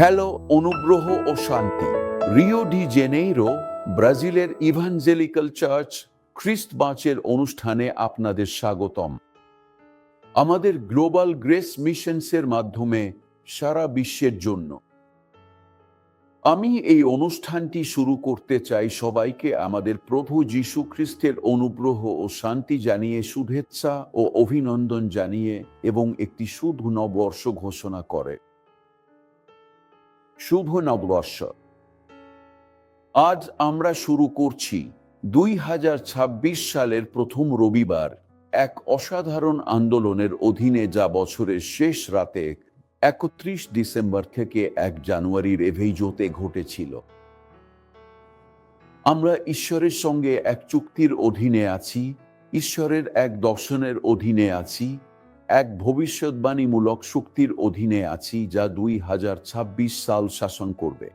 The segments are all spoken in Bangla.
হ্যালো, অনুগ্রহ ও শান্তি। রিও ডি জেনেইরো, ব্রাজিলের ইভাঞ্জেলিক্যাল চার্চ, খ্রিস্ট বাঁচের অনুষ্ঠানে আপনাদের স্বাগতম। আমাদের গ্লোবাল গ্রেস মিশনসের মাধ্যমে সারা বিশ্বের জন্য। আমি এই অনুষ্ঠানটি শুরু করতে চাই সবাইকে আমাদের প্রভু যীশু খ্রিস্টের অনুগ্রহ ও শান্তি জানিয়ে, শুভেচ্ছা ও অভিনন্দন জানিয়ে এবং একটি শুভ নববর্ষ ঘোষণা করে। শুভ নববর্ষ। আজ আমরা শুরু করছি দুই হাজার ছাব্বিশ সালের প্রথম রবিবার এক অসাধারণ আন্দোলনের অধীনে যা বছরের শেষ রাতে একত্রিশ ডিসেম্বর থেকে এক জানুয়ারির এভেইজোতে ঘটেছিল। আমরা ঈশ্বরের সঙ্গে এক চুক্তির অধীনে আছি, ঈশ্বরের এক দর্শনের অধীনে আছি এক ভবিষ্যৎবাণীমূলক শক্তির অধীনে আছি যা দুই হাজার ছাব্বিশ সাল শাসন করবে।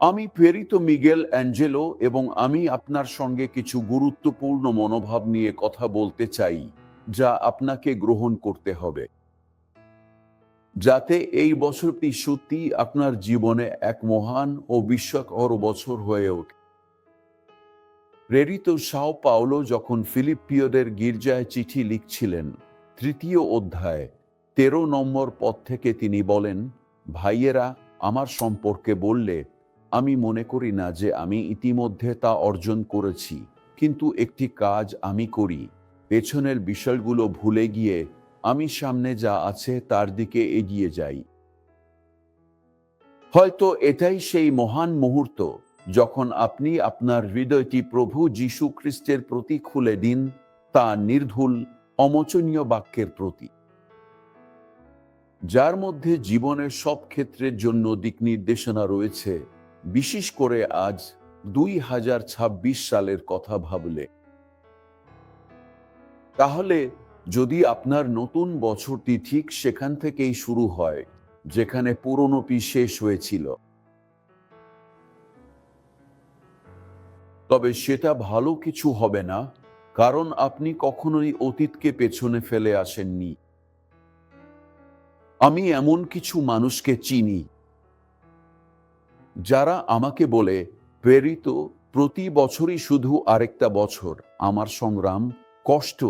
আমি প্রেরিত মিগেল অ্যাঞ্জেলো এবং আমি আপনার সঙ্গে কিছু গুরুত্বপূর্ণ মনোভাব নিয়ে কথা বলতে চাই, যা আপনাকে গ্রহণ করতে হবে। যাতে এই বছরটি সত্যি আপনার জীবনে এক মহান ও বিস্ময়কর বছর হয়ে ওঠে। প্রেরিত সাও পাওলো যখন ফিলিপিওদের গির্জায় চিঠি লিখছিলেন। তৃতীয় অধ্যায়, তেরো নম্বর পদ থেকে তিনি বলেন, ভাইয়েরা, আমার সম্পর্কে বললে আমি মনে করি না যে আমি ইতিমধ্যে তা অর্জন করেছি, কিন্তু একটি কাজ আমি করি। পেছনের বিষয়গুলো ভুলে গিয়ে আমি সামনে যা আছে তার দিকে এগিয়ে যাই। হয়তো এটাই সেই মহান মুহূর্ত, যখন আপনি আপনার হৃদয়টি প্রভু যীশু খ্রিস্টের প্রতি খুলে দিন, তা নির্ভুল অমোচনীয় বাক্যের প্রতি যার মধ্যে জীবনের সব ক্ষেত্রের জন্য দিক নির্দেশনা রয়েছে, বিশেষ করে আজ দুই হাজার ছাব্বিশ সালের কথা ভাবলে। তাহলে যদি আপনার নতুন বছরটি ঠিক সেখান থেকেই শুরু হয়, যেখানে পুরনোটি শেষ হয়েছিল। তবে সেটা ভালো কিছু হবে না। কারণ আপনি কখনোই অতীতকে পেছনে ফেলে আসেননি। আমি এমন কিছু মানুষকে চিনি, যারা আমাকে বলে, প্রেরিত প্রতি বছরই শুধু আরেকটা বছর। আমার সংগ্রাম, কষ্ট,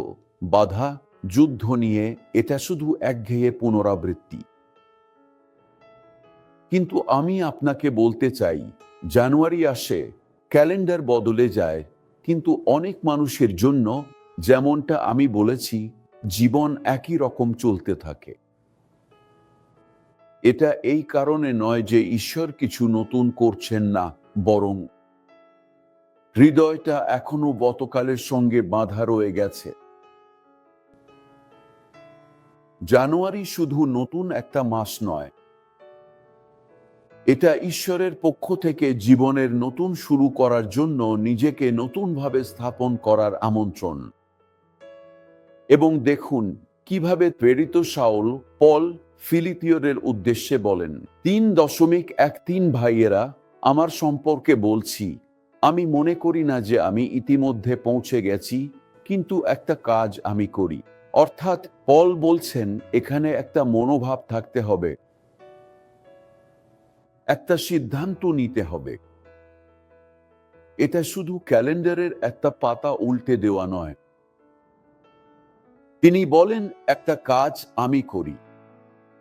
বাধা, যুদ্ধ নিয়ে এটা শুধু একঘেয়ে পুনরাবৃত্তি। কিন্তু আমি আপনাকে বলতে চাই, জানুয়ারি আসে, ক্যালেন্ডার বদলে যায় কিন্তু অনেক মানুষের জন্য যেমনটা আমি বলেছি, জীবন একই রকম চলতে থাকে। এটা এই কারণে নয় যে ঈশ্বর কিছু নতুন করছেন না, বরং হৃদয়টা এখনও গতকালের সঙ্গে বাঁধা রয়ে গেছে। জানুয়ারি শুধু নতুন একটা মাস নয় এটা ঈশ্বরের পক্ষ থেকে জীবনের নতুন শুরু করার জন্য নিজেকে নতুনভাবে স্থাপন করার আমন্ত্রণ। এবং দেখুন, কীভাবে প্রেরিত সাউল পল ফিলিপিয়রের উদ্দেশ্যে বলেন, তিন দশমিক এক তিন ভাইয়েরা, আমার সম্পর্কে বলছি। আমি মনে করি না যে আমি ইতিমধ্যে পৌঁছে গেছি, কিন্তু একটা কাজ আমি করি। অর্থাৎ পল বলছেন, এখানে একটা মনোভাব থাকতে হবে। একটা সিদ্ধান্ত নিতে হবে। এটা শুধু ক্যালেন্ডারের একটা পাতা উল্টে দেওয়া নয়। তিনি বলেন, একটা কাজ আমি করি।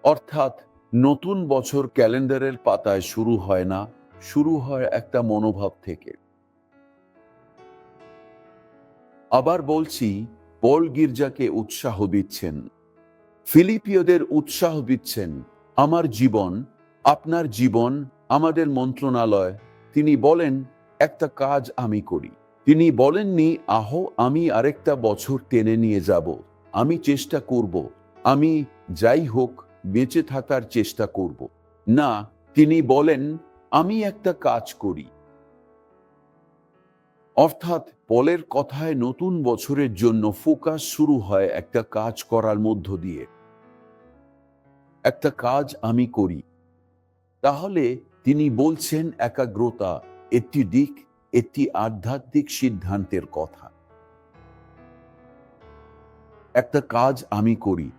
অর্থাৎ, নতুন বছর ক্যালেন্ডারের পাতায় শুরু হয় না, শুরু হয় একটা মনোভাব থেকে। আবার বলছি, পল গির্জাকে উৎসাহ দিচ্ছেন। ফিলিপিওদের উৎসাহ দিচ্ছেন, আমার জীবন আপনার জীবন আমাদের মন্ত্রণালয়। তিনি বলেন, একটা কাজ আমি করি। তিনি বলেননি, আহো, আমি আরেকটা বছর টেনে নিয়ে যাব। আমি চেষ্টা করব। আমি যাই হোক, বেঁচে থাকার চেষ্টা করব। না, তিনি বলেন, আমি একটা কাজ করি। অর্থাৎ, পলের কথায় নতুন বছরের জন্য ফোকাস শুরু হয় একটা কাজ করার মধ্য দিয়ে। একটা কাজ আমি করি। তাহলে তিনি বলছেন একাগ্রতা একটি দিক, একটি আধ্যাত্মিক সিদ্ধান্তের কথা। একটা কাজ আমি করি।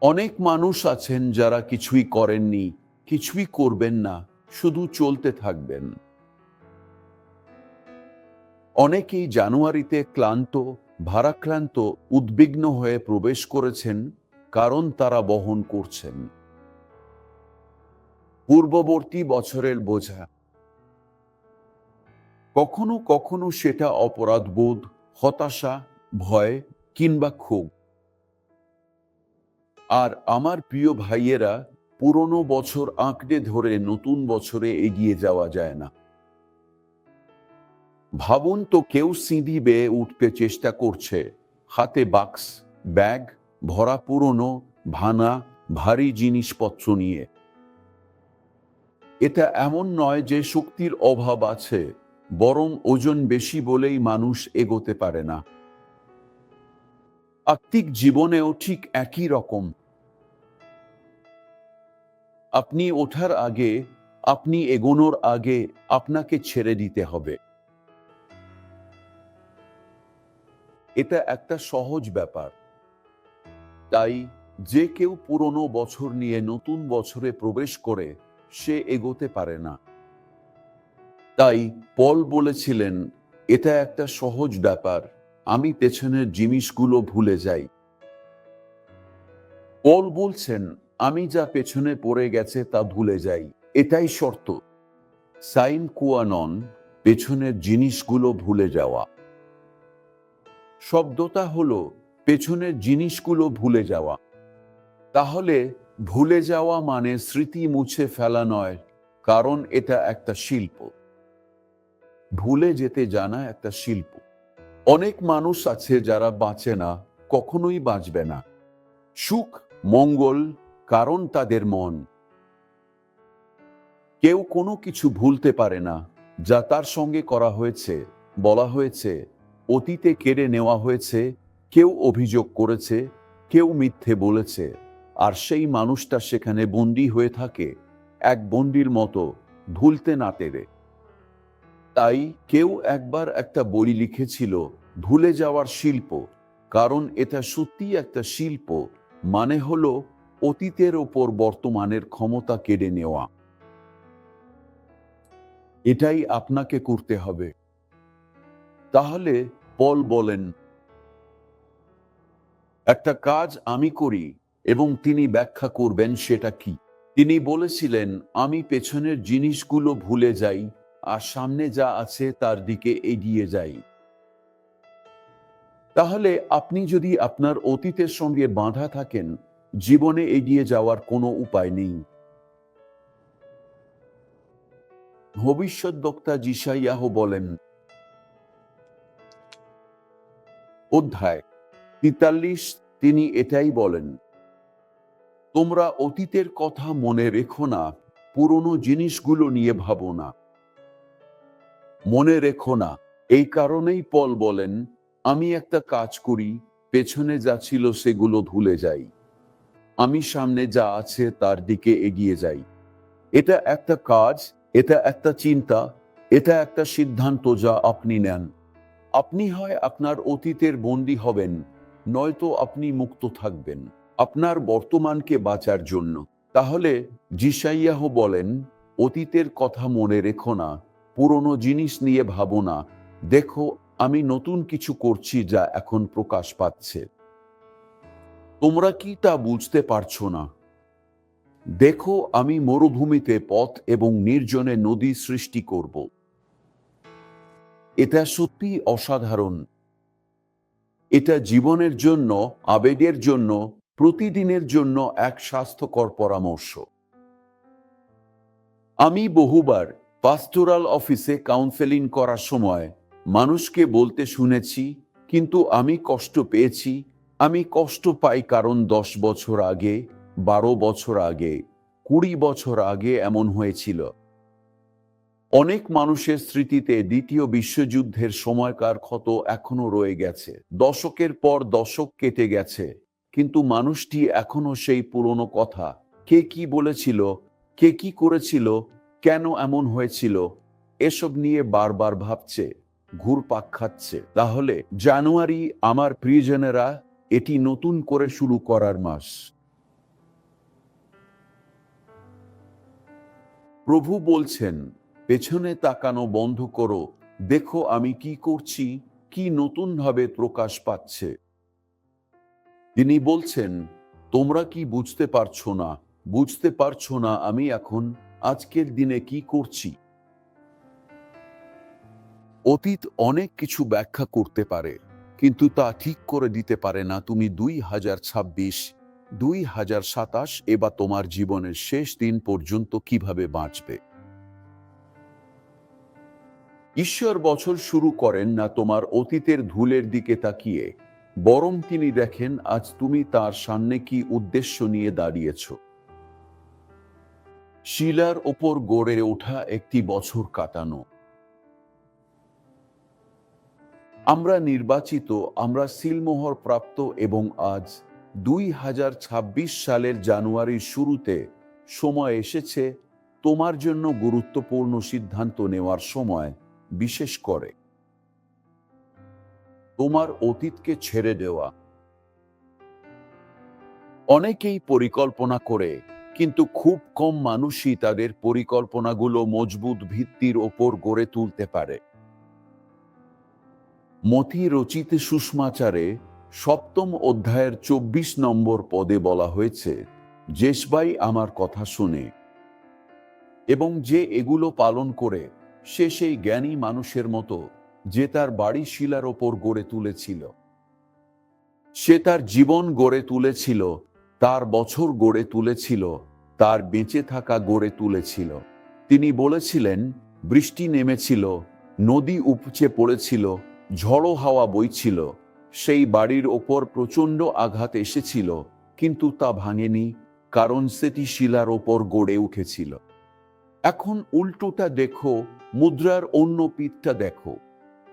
অনেক মানুষ আছেন যারা কিছুই করেননি, কিছুই করবেন না, শুধু চলতে থাকবেন। অনেকেই জানুয়ারিতে ক্লান্ত, ভারাক্রান্ত, উদ্বিগ্ন হয়ে প্রবেশ করেছেন, কারণ তারা বহন করছেন। পূর্ববর্তী বছরের বোঝা। কখনো কখনো সেটা অপরাধবোধ হতাশা, ভয় কিংবা ক্ষোভ। আর আমার প্রিয় ভাইয়েরা, পুরনো বছর আঁকড়ে ধরে নতুন বছরে এগিয়ে যাওয়া যায় না। ভাবুন তো কেউ সিঁড়ি বেয়ে উঠতে চেষ্টা করছে। হাতে বাক্স, ব্যাগ, ভরা পুরনো ভানা ভারী জিনিসপত্র নিয়ে। এটা এমন নয় যে শক্তির অভাব আছে, বরং ওজন বেশি বলেই মানুষ এগোতে পারে না। আত্মিক জীবনেও ঠিক একই রকম। আপনি ওঠার আগে, আপনি এগোনোর আগে আপনাকে ছেড়ে দিতে হবে। এটা একটা সহজ ব্যাপার। তাই যে কেউ পুরনো বছর নিয়ে নতুন বছরে প্রবেশ করে সে এগোতে পারে না। তাই পল বলেছিলেন, এটা একটা সহজ ব্যাপার, আমি পেছনের জিনিসগুলো ভুলে যাই। পল বলছেন, আমি যা পেছনে পড়ে গেছে তা ভুলে যাই, এটাই শর্ত। সাইন কুয়ানন পেছনের জিনিসগুলো ভুলে যাওয়া। শব্দটা হলো, পেছনের জিনিসগুলো ভুলে যাওয়া। তাহলে ভুলে যাওয়া মানে স্মৃতি মুছে ফেলা নয়, কারণ এটা একটা শিল্প। ভুলে যেতে জানা একটা শিল্প। অনেক মানুষ আছে যারা বাঁচে না, কখনোই বাঁচবে না। সুখ, মঙ্গল, কারণ তাদের মন। কেউ কোনো কিছু ভুলতে পারে না, যা তার সঙ্গে করা হয়েছে, বলা হয়েছে, অতীতে কেড়ে নেওয়া হয়েছে, কেউ অভিযোগ করেছে, কেউ মিথ্যে বলেছে। আর সেই মানুষটা সেখানে বন্দী হয়ে থাকে এক বন্দির মতো ভুলতে না তেরে। তাই কেউ একবার একটা বই লিখেছিল ভুলে যাওয়ার শিল্প, কারণ এটা সত্যি একটা শিল্প মানে হলো অতীতের ওপর বর্তমানের ক্ষমতা কেড়ে নেওয়া। এটাই আপনাকে করতে হবে। তাহলে পল বলেন, একটা কাজ আমি করি এবং তিনি ব্যাখ্যা করবেন সেটা কি? তিনি বলেছিলেন, আমি পেছনের জিনিসগুলো ভুলে যাই আর সামনে যা আছে তার দিকে এগিয়ে যাই। তাহলে আপনি যদি আপনার অতীতের সঙ্গে বাঁধা থাকেন, জীবনে এগিয়ে যাওয়ার কোনো উপায় নেই। ভবিষ্যৎ বক্তা জিসাইয়াহ বলেন, অধ্যায় তিতাল্লিশ, তিনি এটাই বলেন তোমরা অতীতের কথা মনে রেখো না, পুরনো জিনিসগুলো নিয়ে ভাবো না। মনে রেখো না, এই কারণেই পল বলেন, আমি একটা কাজ করি, পেছনে যা ছিল সেগুলো ভুলে যাই। আমি সামনে যা আছে তার দিকে এগিয়ে যাই। এটা একটা কাজ, এটা একটা চিন্তা, এটা একটা সিদ্ধান্ত যা আপনি নেন। আপনি হয় আপনার অতীতের বন্দী হবেন, নয়তো আপনি মুক্ত থাকবেন। আপনার বর্তমানকে বাঁচার জন্য। তাহলে জিসাইয়াহ বলেন, অতীতের কথা মনে রেখো না, পুরনো জিনিস নিয়ে ভাবো না। দেখো, আমি নতুন কিছু করছি যা এখন প্রকাশ পাচ্ছে। তোমরা কি তা বুঝতে পারছ না? দেখো, আমি মরুভূমিতে পথ এবং নির্জনে নদী সৃষ্টি করব। এটা সত্যি অসাধারণ। এটা জীবনের জন্য, আবেগের জন্য প্রতিদিনের জন্য এক স্বাস্থ্যকর পরামর্শ। আমি বহুবার পাস্টোরাল অফিসে কাউন্সেলিং করার সময় মানুষকে বলতে শুনেছি, কিন্তু আমি কষ্ট পেয়েছি। আমি কষ্ট পাই কারণ দশ বছর আগে, বারো বছর আগে, কুড়ি বছর আগে এমন হয়েছিল। অনেক মানুষের স্মৃতিতে দ্বিতীয় বিশ্বযুদ্ধের সময়কার ক্ষত এখনও রয়ে গেছে। দশকের পর দশক কেটে গেছে। কিন্তু মানুষটি এখনও সেই পুরনো কথা। কে কি বলেছিল? কে কি করেছিল? কেন এমন হয়েছিল? এসব নিয়ে বারবার ভাবছে, ঘুরপাক খাচ্ছে। তাহলে জানুয়ারি আমার প্রিয়জনেরা এটি নতুন করে শুরু করার মাস। প্রভু বলছেন, পেছনে তাকানো বন্ধ করো। দেখো আমি কি করছি, কি নতুনভাবে প্রকাশ পাচ্ছে। তিনি বলছেন, তোমরা কি বুঝতে পারছ না? বুঝতে পারছ না আমি এখন আজকের দিনে কি করছি? অতীত অনেক কিছু ব্যাখ্যা করতে পারে, কিন্তু তা ঠিক করে দিতে পারে না তুমি দুই হাজার ছাব্বিশ, দুই হাজার সাতাশ এবার তোমার জীবনের শেষ দিন পর্যন্ত কীভাবে বাঁচবে? ঈশ্বর বছর শুরু করেন না তোমার অতীতের ধুলের দিকে তাকিয়ে। বরং তিনি দেখেন, আজ তুমি তার সামনে কি উদ্দেশ্য নিয়ে দাঁড়িয়েছ। শিলার ওপর গড়ে ওঠা একটি বছর কাটানো। আমরা নির্বাচিত, আমরা সিলমোহর প্রাপ্ত এবং আজ দুই হাজার ছাব্বিশ সালের জানুয়ারির শুরুতে সময় এসেছে তোমার জন্য গুরুত্বপূর্ণ সিদ্ধান্ত নেওয়ার সময় বিশেষ করে। তোমার অতীতকে ছেড়ে দেওয়া। অনেকেই পরিকল্পনা করে, কিন্তু খুব কম মানুষই তাদের পরিকল্পনাগুলো মজবুত ভিত্তির ওপর গড়ে তুলতে পারে। মতি রচিত সুষমাচারে সপ্তম অধ্যায়ের চব্বিশ নম্বর পদে বলা হয়েছে জেসবাই আমার কথা শুনে। এবং যে এগুলো পালন করে, সে সেই জ্ঞানী মানুষের মতো যে তার বাড়ি শিলার ওপর গড়ে তুলেছিল। সে তার জীবন গড়ে তুলেছিল, তার বছর গড়ে তুলেছিল, তার বেঁচে থাকা গড়ে তুলেছিল। তিনি বলেছিলেন, বৃষ্টি নেমেছিল, নদী উপচে পড়েছিল, ঝড়ো হাওয়া বইছিল, সেই বাড়ির ওপর প্রচণ্ড আঘাত এসেছিল, কিন্তু তা ভাঙেনি, কারণ সেটি শিলার ওপর গড়ে উঠেছিল। এখন উল্টোটা দেখো, মুদ্রার অন্য পিঠটা দেখো।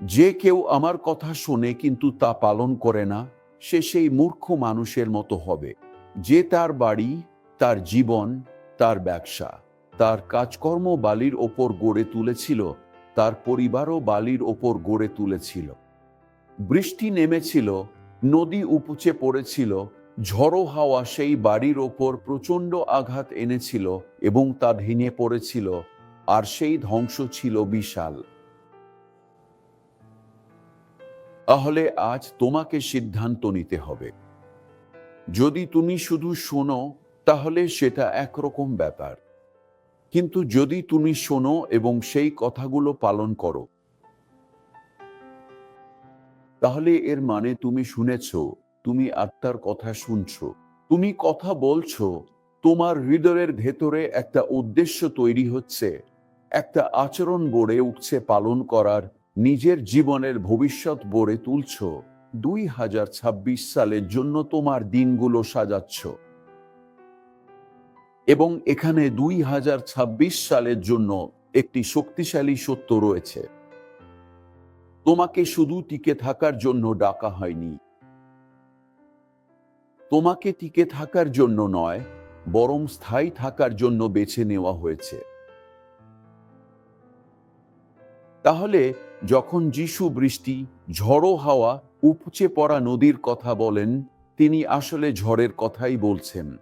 যে কেউ আমার কথা শোনে কিন্তু তা পালন করে না, সে সেই মূর্খ মানুষের মতো হবে। যে তার বাড়ি, তার জীবন, তার ব্যবসা, তার কাজকর্ম বালির ওপর গড়ে তুলেছিল, তার পরিবারও বালির ওপর গড়ে তুলেছিল। বৃষ্টি নেমেছিল, নদী উপচে পড়েছিল, ঝড়ো হাওয়া সেই বাড়ির ওপর প্রচণ্ড আঘাত এনেছিল এবং তা ভেঙে পড়েছিল, আর সেই ধ্বংস ছিল বিশাল। তাহলে আজ তোমাকে সিদ্ধান্ত নিতে হবে। যদি তুমি শুধু শোনো, তাহলে সেটা একরকম ব্যাপার। কিন্তু যদি তুমি শোনো এবং সেই কথাগুলো পালন করো, তাহলে এর মানে তুমি শুনেছ, তুমি আত্মার কথা শুনছো, তুমি কথা বলছো, তোমার হৃদয়ের ভেতরে একটা উদ্দেশ্য তৈরি হচ্ছে, একটা আচরণ গড়ে উঠছে পালন করার নিজের জীবনের ভবিষ্যৎ গড়ে তুলছ। দুই হাজার ছাব্বিশ সালের জন্য তোমার দিনগুলো সাজাচ্ছ। এবং এখানে দুই হাজার ছাব্বিশ সালের জন্য একটি শক্তিশালী সত্য রয়েছে। তোমাকে শুধু টিকে থাকার জন্য ডাকা হয়নি। তোমাকে টিকে থাকার জন্য নয়, বরং স্থায়ী থাকার জন্য বেছে নেওয়া হয়েছে। তাহলে যখন যিশু বৃষ্টি, ঝড়ো হাওয়া, উপচে পড়া নদীর কথা বলেন, তিনি আসলে ঝড়ের কথাই বলছেন।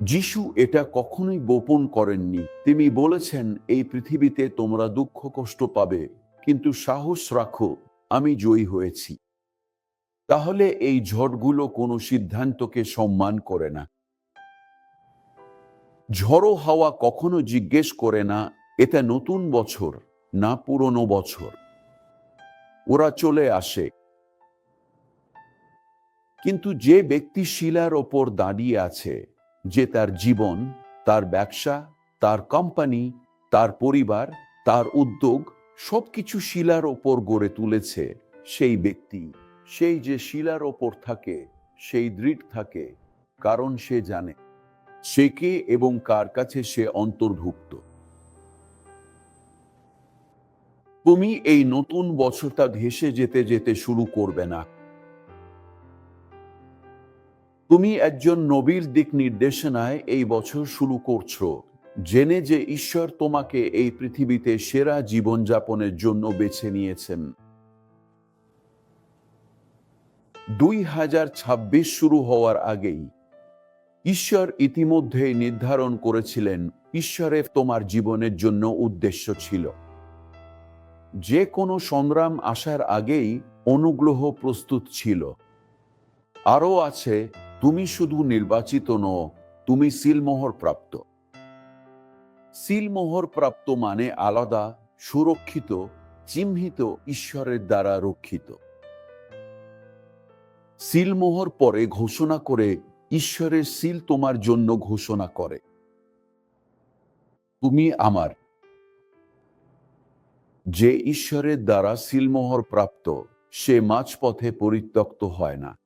যিশু এটা কখনোই গোপন করেননি। তিনি বলেছেন, এই পৃথিবীতে তোমরা দুঃখ কষ্ট পাবে, কিন্তু সাহস রাখো, আমি জয়ী হয়েছি। তাহলে এই ঝড়গুলো কোনো সিদ্ধান্তকে সম্মান করে না। ঝড়ো হাওয়া কখনো জিজ্ঞেস করে না, এটা নতুন বছর না পুরনো বছর। ওরা চলে আসে। কিন্তু যে ব্যক্তি শিলার ওপর দাঁড়িয়ে আছে, যে তার জীবন, তার ব্যবসা, তার কোম্পানি তার পরিবার, তার উদ্যোগ, সবকিছু শিলার ওপর গড়ে তুলেছে সেই ব্যক্তি। সেই যে শিলার ওপর থাকে, সেই দৃঢ় থাকে, কারণ সে জানে। সে কে এবং কার কাছে সে অন্তর্ভুক্ত। তুমি এই নতুন বছরটা ভেসে যেতে যেতে শুরু করবে না। তুমি একজন নবীর দিক নির্দেশনায় এই বছর শুরু করছ। জেনে যে ঈশ্বর তোমাকে এই পৃথিবীতে সেরা জীবনযাপনের জন্য বেছে নিয়েছেন। দুই হাজার ছাব্বিশ শুরু হওয়ার আগেই ঈশ্বর ইতিমধ্যেই নির্ধারণ করেছিলেন, ঈশ্বরের তোমার জীবনের জন্য উদ্দেশ্য ছিল। যে কোনো সংগ্রাম আসার আগেই অনুগ্রহ প্রস্তুত ছিল। আরও আছে, তুমি শুধু নির্বাচিত নও, তুমি সিলমোহর প্রাপ্ত সিলমোহর প্রাপ্ত মানে আলাদা, সুরক্ষিত, চিহ্নিত, ঈশ্বরের দ্বারা রক্ষিত। সিলমোহর পরে ঘোষণা করে ঈশ্বরের সিল তোমার জন্য ঘোষণা করে। তুমি আমার যে ঈশ্বরের দ্বারা সিলমোহর প্রাপ্ত, সে মাঝপথে পরিত্যক্ত হয় না।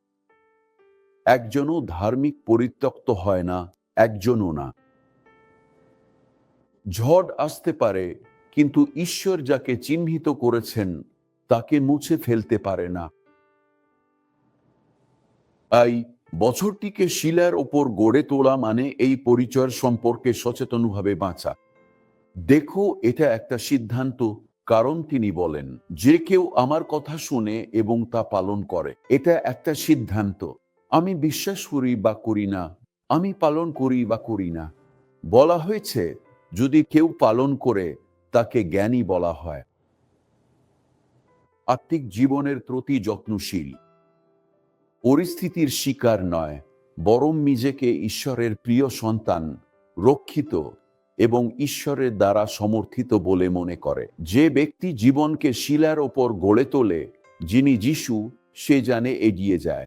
একজনও ধার্মিক পরিত্যক্ত হয় না, একজনও না। ঝড় আসতে পারে, কিন্তু ঈশ্বর যাকে চিহ্নিত করেছেন, তাকে মুছে ফেলতে পারে না। তাই বছরটিকে শিলার ওপর গড়ে তোলা মানে এই পরিচয় সম্পর্কে সচেতনভাবে বাঁচা। দেখো, এটা একটা সিদ্ধান্ত। কারণ তিনি বলেন, যে কেউ আমার কথা শুনে এবং তা পালন করে, এটা একটা সিদ্ধান্ত। আমি বিশ্বাস করি বা করি না, আমি পালন করি বা করি না। বলা হয়েছে, যদি কেউ পালন করে, তাকে জ্ঞানী বলা হয়। আত্মিক জীবনের প্রতি যত্নশীল। পরিস্থিতির শিকার নয়, বরং নিজেকে ঈশ্বরের প্রিয় সন্তান, রক্ষিত এবং ঈশ্বরের দ্বারা সমর্থিত বলে মনে করে। যে ব্যক্তি জীবনকে শিলার ওপর গড়ে তোলে, যিনি যিশু, সে জানে এগিয়ে যায়।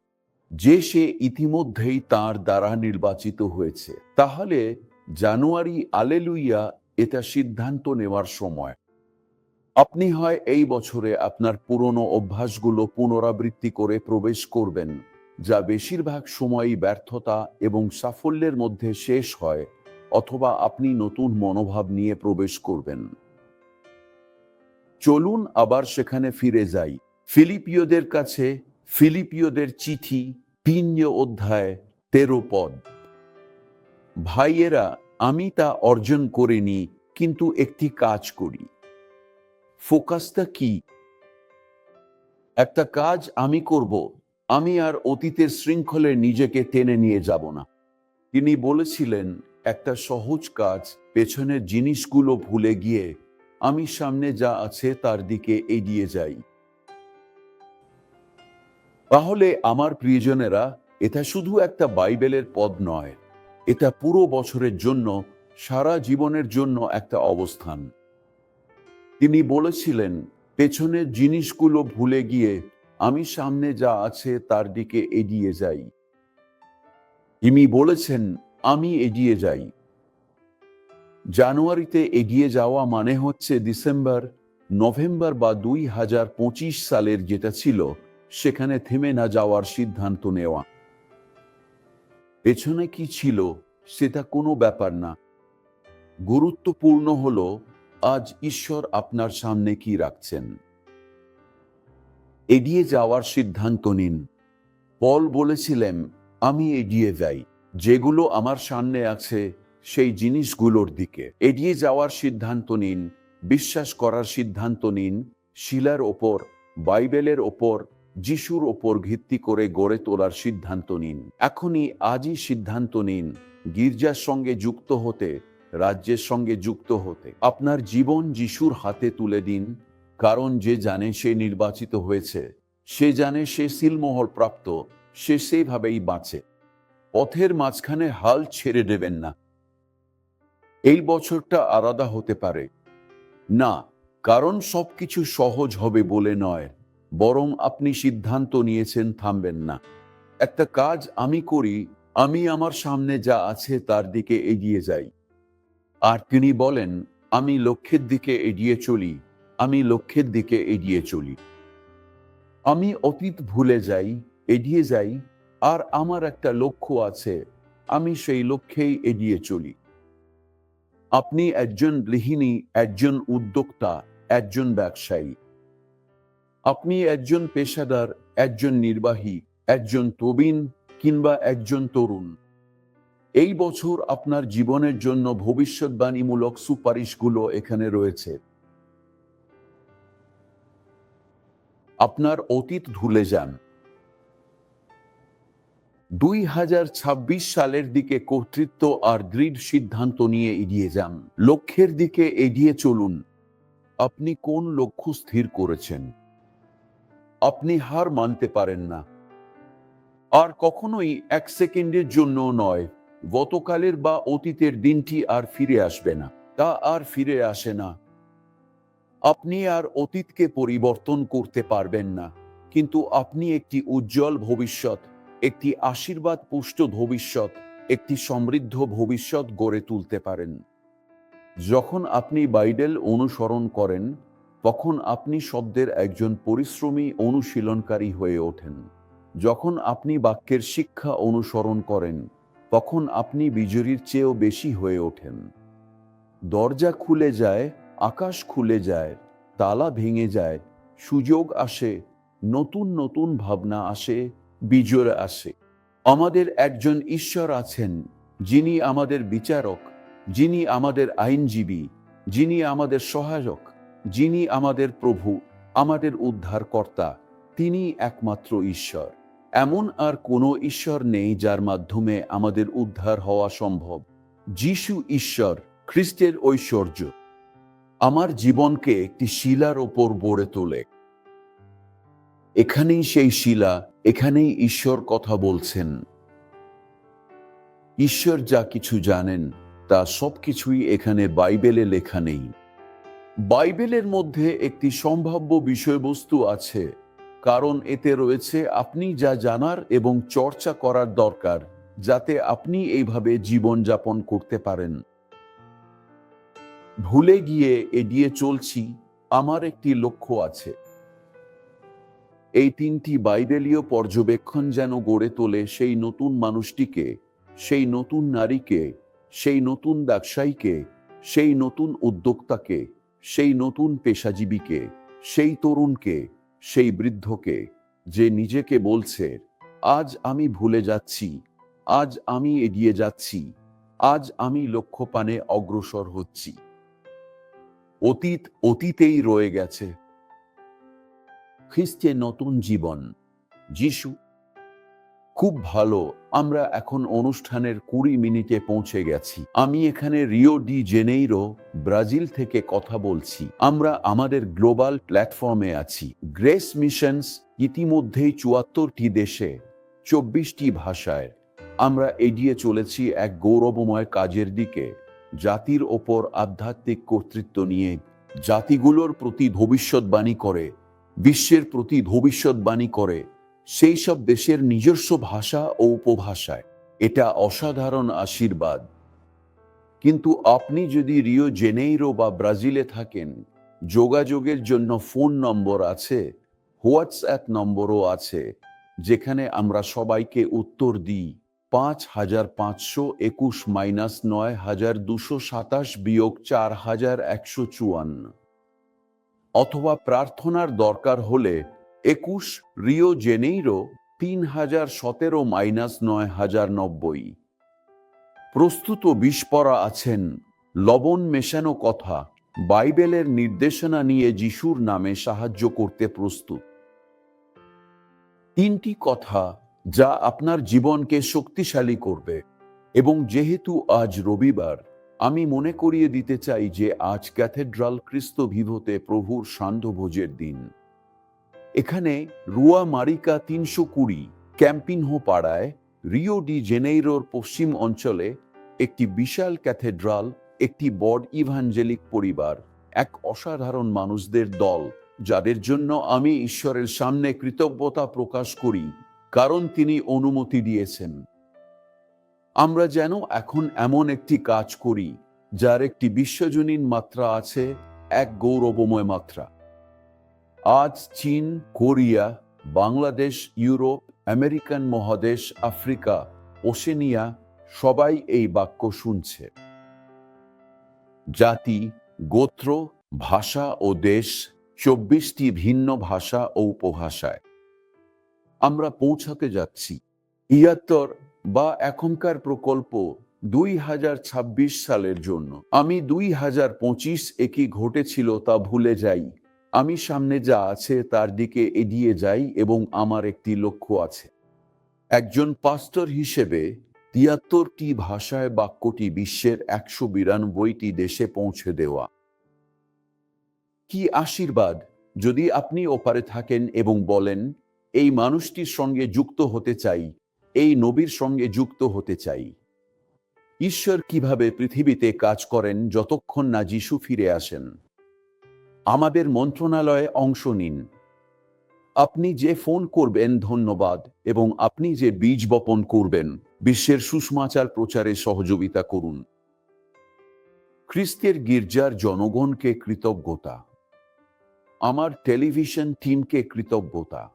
যে সে ইতিমধ্যেই তার দ্বারা নির্বাচিত হয়েছে, তাহলে জানুয়ারি আলেলুইয়া এটা সিদ্ধান্ত নেওয়ার সময়। আপনি হয় এই বছরে আপনার পুরনো অভ্যাসগুলো পুনরাবৃত্তি করে প্রবেশ করবেন, যা বেশিরভাগ সময়ই ব্যর্থতা এবং সাফল্যের মধ্যে শেষ হয়। অথবা আপনি নতুন মনোভাব নিয়ে প্রবেশ করবেন। চলুন আবার সেখানে ফিরে যাই। ফিলিপিওদের কাছে ফিলিপিওদের চিঠি তিন অধ্যায়, তেরো পদ। ভাইয়েরা, আমি তা অর্জন করিনি, কিন্তু একটি কাজ করি। ফোকাসটা কি? একটা কাজ আমি করব, আমি আর অতীতের শৃঙ্খলে নিজেকে টেনে নিয়ে যাব না। তিনি বলেছিলেন একটা সহজ কাজ, পেছনের জিনিসগুলো ভুলে গিয়ে আমি সামনে যা আছে তার দিকে এগিয়ে যাই। তাহলে আমার প্রিয়জনেরা, এটা শুধু একটা বাইবেলের পদ নয়, এটা পুরো বছরের জন্য, সারা জীবনের জন্য একটা অবস্থান। তিনি বলেছিলেন, পেছনের জিনিসগুলো ভুলে গিয়ে আমি সামনে যা আছে তার দিকে এগিয়ে যাই। তিনি বলেছেন আমি এগিয়ে যাই। জানুয়ারিতে এগিয়ে যাওয়া মানে হচ্ছে ডিসেম্বর, নভেম্বর বা দুই হাজার পঁচিশ সালের যেটা ছিল, সেখানে থেমে না যাওয়ার সিদ্ধান্ত নেওয়া। পেছনে কি ছিল, সেটা কোনো ব্যাপার না। গুরুত্বপূর্ণ হলো, আজ ঈশ্বর আপনার সামনে কি রাখছেন। এগিয়ে যাওয়ার সিদ্ধান্ত নিন। পল বলেছিলেন, আমি এগিয়ে যাই। যেগুলো আমার সামনে আছে, সেই জিনিসগুলোর দিকে। এগিয়ে যাওয়ার সিদ্ধান্ত নিন, বিশ্বাস করার সিদ্ধান্ত নিন, শিলার ওপর, বাইবেলের ওপর, যিশুর ওপর ভিত্তি করে গড়ে তোলার সিদ্ধান্ত নিন। এখনই আজই সিদ্ধান্ত নিন, গির্জার সঙ্গে যুক্ত হতে, রাজ্যের সঙ্গে যুক্ত হতে। আপনার জীবন যিশুর হাতে তুলে দিন, কারণ যে জানে সে নির্বাচিত হয়েছে, সে জানে সে সিলমোহর প্রাপ্ত, সে সেইভাবেই বাঁচে। পথের মাঝখানে হাল ছেড়ে দেবেন না। এই বছরটা আলাদা হতে পারে। না, কারণ সবকিছু সহজ হবে বলে নয়, বরং আপনি সিদ্ধান্ত নিয়েছেন থামবেন না। একটা কাজ আমি করি, আমি আমার সামনে যা আছে তার দিকে এগিয়ে যাই। আর তিনি বলেন, আমি লক্ষ্যের দিকে এগিয়ে চলি, আমি লক্ষ্যের দিকে এগিয়ে চলি। আমি অতীত ভুলে যাই, এগিয়ে যাই আর আমার একটা লক্ষ্য আছে, আমি সেই লক্ষ্যেই এগিয়ে চলি। আপনি একজন গৃহিণী, একজন উদ্যোক্তা, একজন ব্যবসায়ী। আপনি একজন পেশাদার, একজন নির্বাহী, একজন তবিন কিংবা একজন তরুণ। এই বছর আপনার জীবনের জন্য ভবিষ্যৎবাণীমূলক সুপারিশগুলো এখানে রয়েছে। আপনার অতীত ভুলে যান। দুই হাজার ছাব্বিশ সালের দিকে কর্তৃত্ব আর দৃঢ় সিদ্ধান্ত নিয়ে এগিয়ে যান। লক্ষ্যের দিকে এগিয়ে চলুন। আপনি কোন লক্ষ্য স্থির করেছেন? আপনি হার মানতে পারেন না। আর কখনোই এক সেকেন্ডের জন্য নয়, গতকালের বা অতীতের দিনটি আর ফিরে আসবে না। তা আর ফিরে আসে না। আপনি আর অতীতকে পরিবর্তন করতে পারবেন না, কিন্তু আপনি একটি উজ্জ্বল ভবিষ্যৎ। একটি আশীর্বাদ পুষ্ট ভবিষ্যৎ, একটি সমৃদ্ধ ভবিষ্যৎ গড়ে তুলতে পারেন। যখন আপনি বাইডেল অনুসরণ করেন, তখন আপনি শব্দের একজন পরিশ্রমী অনুশীলনকারী হয়ে ওঠেন। যখন আপনি বাক্যের শিক্ষা অনুসরণ করেন, তখন আপনি বিজয়ীর চেয়েও বেশি হয়ে ওঠেন। দরজা খুলে যায়, আকাশ খুলে যায়, তালা ভেঙে যায়, সুযোগ আসে, নতুন নতুন ভাবনা আসে বিজয় আসে আমাদের একজন ঈশ্বর আছেন, যিনি আমাদের বিচারক, যিনি আমাদের আইনজীবী, যিনি আমাদের সহায়ক, যিনি আমাদের প্রভু, আমাদের উদ্ধারকর্তা, তিনি একমাত্র ঈশ্বর। এমন আর কোনো ঈশ্বর নেই যার মাধ্যমে আমাদের উদ্ধার হওয়া সম্ভব। যিশু ঈশ্বর, খ্রিস্টের ঐশ্বর্য। আমার জীবনকে একটি শিলার ওপর গড়ে তোলে। এখানেই সেই শিলা, এখানেই ঈশ্বর কথা বলছেন। ঈশ্বর যা কিছু জানেন, তা সবকিছুই এখানে বাইবেলে লেখা নেই। বাইবেলের মধ্যে একটি সম্ভাব্য বিষয়বস্তু আছে, কারণ এতে রয়েছে আপনি যা জানার এবং চর্চা করার দরকার, যাতে আপনি এইভাবে জীবনযাপন করতে পারেন। ভুলে গিয়ে এগিয়ে চলছি, আমার একটি লক্ষ্য আছে। এই তিনটি বাইবেলীয় পর্যবেক্ষণ যেন গড়ে তোলে সেই নতুন মানুষটিকে, সেই নতুন নারীকে, সেই নতুন ব্যবসায়ীকে, সেই নতুন উদ্যোক্তাকে, সেই নতুন পেশাজীবীকে, সেই তরুণকে, সেই বৃদ্ধকে যে নিজেকে বলছে, আজ আমি ভুলে যাচ্ছি, আজ আমি এগিয়ে যাচ্ছি, আজ আমি লক্ষ্যপানে অগ্রসর হচ্ছি। অতীত অতীতেই রয়ে গেছে। খ্রিস্টে নতুন জীবন, যিশু। খুব ভালো, আমরা এখন অনুষ্ঠানের কুড়ি মিনিটে পৌঁছে গেছি। আমি এখানে রিও ডি জেনেইরো, ব্রাজিল থেকে কথা বলছি। আমরা আমাদের গ্লোবাল প্ল্যাটফর্মে আছি। গ্রেস মিশনস ইতিমধ্যেই চুয়াত্তরটি দেশে, চব্বিশটি ভাষায়। আমরা এগিয়ে চলেছি এক গৌরবময় কাজের দিকে, জাতির ওপর আধ্যাত্মিক কর্তৃত্ব নিয়ে। জাতিগুলোর প্রতি ভবিষ্যৎবাণী করে বিশ্বের প্রতি ভবিষ্যৎবাণী করে সেই সব দেশের নিজস্ব ভাষা ও উপভাষায়। এটা অসাধারণ আশীর্বাদ। কিন্তু আপনি যদি রিও জেনেইরো বা ব্রাজিলে থাকেন, যোগাযোগের জন্য ফোন নম্বর আছে, হোয়াটসঅ্যাপ নম্বরও আছে, যেখানে আমরা সবাইকে উত্তর দিই। পাঁচ হাজার পাঁচশো একুশ মাইনাস নয় হাজার দুশো সাতাশ বিয়োগ চার হাজার একশো চুয়ান্ন। অথবা প্রার্থনার দরকার হলে একুশ রিও জেনেইরো তিন হাজার সতেরো মাইনাস নয় হাজার নব্বই। প্রস্তুত বিস্পরা আছেন লবণ মেশানো কথা বাইবেলের নির্দেশনা নিয়ে যিশুর নামে সাহায্য করতে প্রস্তুত। তিনটি কথা যা আপনার জীবনকে শক্তিশালী করবে এবং যেহেতু আজ রবিবার আমি মনে করিয়ে দিতে চাই যে আজ ক্যাথেড্রাল খ্রিস্ত ভিভোতে প্রভুর সান্ধ্যভোজের দিন। এখানে রুয়া মারিকা তিনশো কুড়ি, ক্যাম্পিনহো পাড়ায়, রিও ডি জেনেইরোর পশ্চিম অঞ্চলে একটি বিশাল ক্যাথেড্রাল, একটি বড ইভাঞ্জেলিক পরিবার, এক অসাধারণ মানুষদের দল, যাদের জন্য আমি ঈশ্বরের সামনে কৃতজ্ঞতা প্রকাশ করি, কারণ তিনি অনুমতি দিয়েছেন। আমরা যেন এখন এমন একটি কাজ করি, যার একটি বিশ্বজনীন মাত্রা আছে, এক গৌরবময় মাত্রা। আজ চীন, কোরিয়া, বাংলাদেশ, ইউরোপ, আমেরিকান মহাদেশ, আফ্রিকা, ওশেনিয়া সবাই এই বাক্য শুনছে। জাতি, গোত্র, ভাষা ও দেশ চব্বিশটি ভিন্ন ভাষা ও উপভাষায়। আমরা পৌঁছাতে যাচ্ছি। ইয়াত্তর বা এখনকার প্রকল্প দুই হাজার ছাব্বিশ সালের জন্য। আমি দুই হাজার পঁচিশ একই ঘটেছিল তা ভুলে যাই। আমি সামনে যা আছে তার দিকে এগিয়ে যাই এবং আমার একটি লক্ষ্য আছে। একজন পাস্টর হিসেবে তিয়াত্তরটি ভাষায় বাক্যটি বিশ্বের একশো বিরানব্বইটি দেশে পৌঁছে দেওয়া। কি আশীর্বাদ যদি আপনি ওপারে থাকেন এবং বলেন, এই মানুষটির সঙ্গে যুক্ত হতে চাই। এই নবীর সঙ্গে যুক্ত হতে চাই। ঈশ্বর কীভাবে পৃথিবীতে কাজ করেন যতক্ষণ না যিশু ফিরে আসেন? আমাদের মন্ত্রণালয়ে অংশ নিন। আপনি যে ফোন করবেন ধন্যবাদ, এবং আপনি যে বীজ বপন করবেন, বিশ্বের সুষমাচার প্রচারে সহযোগিতা করুন। খ্রিস্টের গির্জার জনগণকে কৃতজ্ঞতা। আমার টেলিভিশন টিমকে কৃতজ্ঞতা।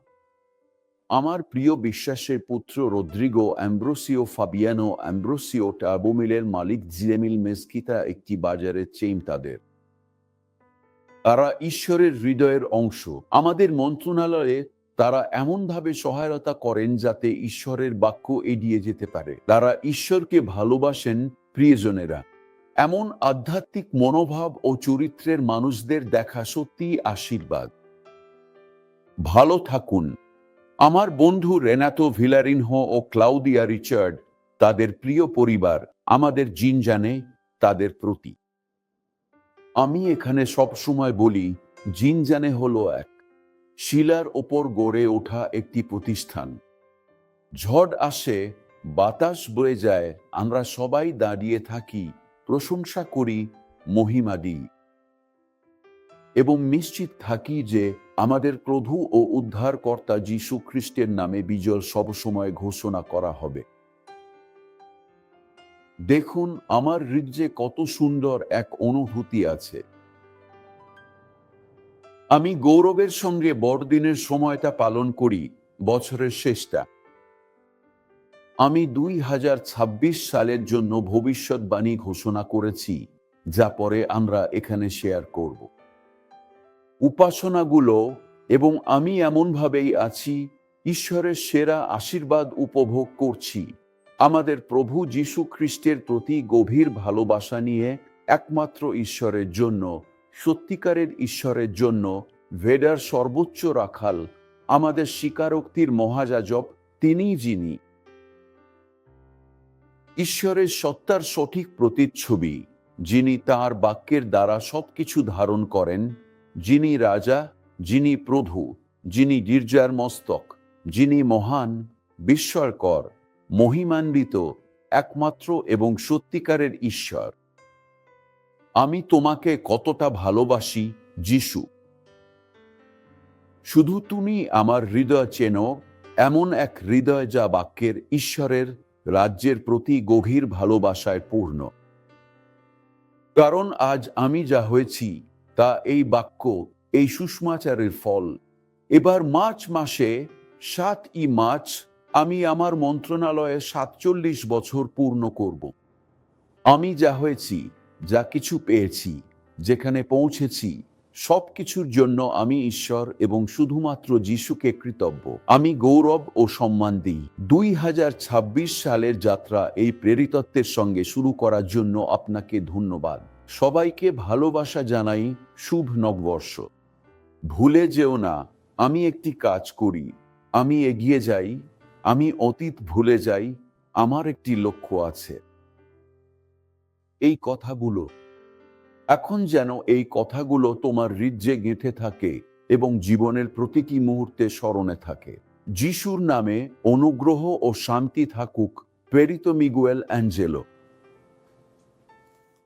আমার প্রিয় বিশ্বাসের পুত্র রদ্রিগো অ্যাম্ব্রোসিও ফাবিয়ানো অ্যাম্ব্রোসিও টার্বোমিলের মালিক জিরেমিল মেসকিতা একটি বাজারের চেইন তাদের। তারা ঈশ্বরের হৃদয়ের অংশ। আমাদের মন্ত্রণালয়ে তারা এমনভাবে সহায়তা করেন যাতে ঈশ্বরের বাক্য এড়িয়ে যেতে পারে। তারা ঈশ্বরকে ভালোবাসেন প্রিয়জনেরা। এমন আধ্যাত্মিক মনোভাব ও চরিত্রের মানুষদের দেখা সত্যি আশীর্বাদ। ভালো থাকুন। আমার বন্ধু রেনাতো ভিলারিনহো ও ক্লাউদিয়া রিচার্ড, তাদের প্রিয় পরিবার, আমাদের জিন জানে তাদের প্রতি। আমি এখানে সব সময় বলি জিন জানে হলো এক। শিলার ওপর গড়ে ওঠা একটি প্রতিষ্ঠান। ঝড় আসে, বাতাস বয়ে যায়, আমরা সবাই দাঁড়িয়ে থাকি, প্রশংসা করি, মহিমা দিই। এবং নিশ্চিত থাকি যে আমাদের প্রভু ও উদ্ধারকর্তা যীশু খ্রিস্টের নামে বিজয় সবসময় ঘোষণা করা হবে। দেখুন, আমার হৃদয়ে কত সুন্দর এক অনুভূতি আছে। আমি গৌরবের সঙ্গে বড়দিনের সময়টা পালন করি, বছরের শেষটা। আমি দুই হাজার ছাব্বিশ সালের জন্য ভবিষ্যৎবাণী ঘোষণা করেছি, যা পরে আমরা এখানে শেয়ার করব। উপাসনাগুলো এবং আমি এমনভাবেই আছি, ঈশ্বরের সেরা আশীর্বাদ উপভোগ করছি। আমাদের প্রভু যীশু খ্রিস্টের প্রতি গভীর ভালোবাসা নিয়ে একমাত্র ঈশ্বরের জন্য, সত্যিকারের ঈশ্বরের জন্য ভেডার সর্বোচ্চ রাখাল, আমাদের স্বীকারোক্তির মহাযাজক তিনিই যিনি। ঈশ্বরের সত্তার সঠিক প্রতিচ্ছবি, যিনি তার বাক্যের দ্বারা সবকিছু ধারণ করেন যিনি রাজা, যিনি প্রভু, যিনি গির্জার মস্তক, যিনি মহান, বিস্ময়কর, মহিমান্বিত, একমাত্র এবং সত্যিকারের ঈশ্বর। আমি তোমাকে কতটা ভালোবাসি, যিশু। শুধু তুমি আমার হৃদয় চেনো, এমন এক হৃদয় যা বাক্যের ঈশ্বরের রাজ্যের প্রতি গভীর ভালোবাসায় পূর্ণ। কারণ আজ আমি যা হয়েছি তা এই বাক্য, এই সুষমাচারের ফল। এবার মার্চ মাসে সাত ই মার্চ, আমি আমার মন্ত্রণালয়ে সাতচল্লিশ বছর পূর্ণ করব। আমি যা হয়েছি, যা কিছু পেয়েছি, যেখানে পৌঁছেছি সব কিছুর জন্য আমি ঈশ্বর এবং শুধুমাত্র যিশুকে কৃতজ্ঞ। আমি গৌরব ও সম্মান দিই। দুই হাজার ছাব্বিশ সালের যাত্রা এই প্রেরিতত্বের সঙ্গে শুরু করার জন্য আপনাকে ধন্যবাদ। সবাইকে ভালোবাসা জানাই শুভ নববর্ষ। ভুলে যেও না, আমি একটি কাজ করি, আমি এগিয়ে যাই, আমি অতীত ভুলে যাই, আমার একটি লক্ষ্য আছে। এই কথাগুলো, এখন যেন এই কথাগুলো তোমার হৃদ্যে গেঁথে থাকে এবং জীবনের প্রতিটি মুহূর্তে স্মরণে থাকে। যিশুর নামে অনুগ্রহ ও শান্তি থাকুক পেরিত মিগুয়েল অ্যাঞ্জেলো।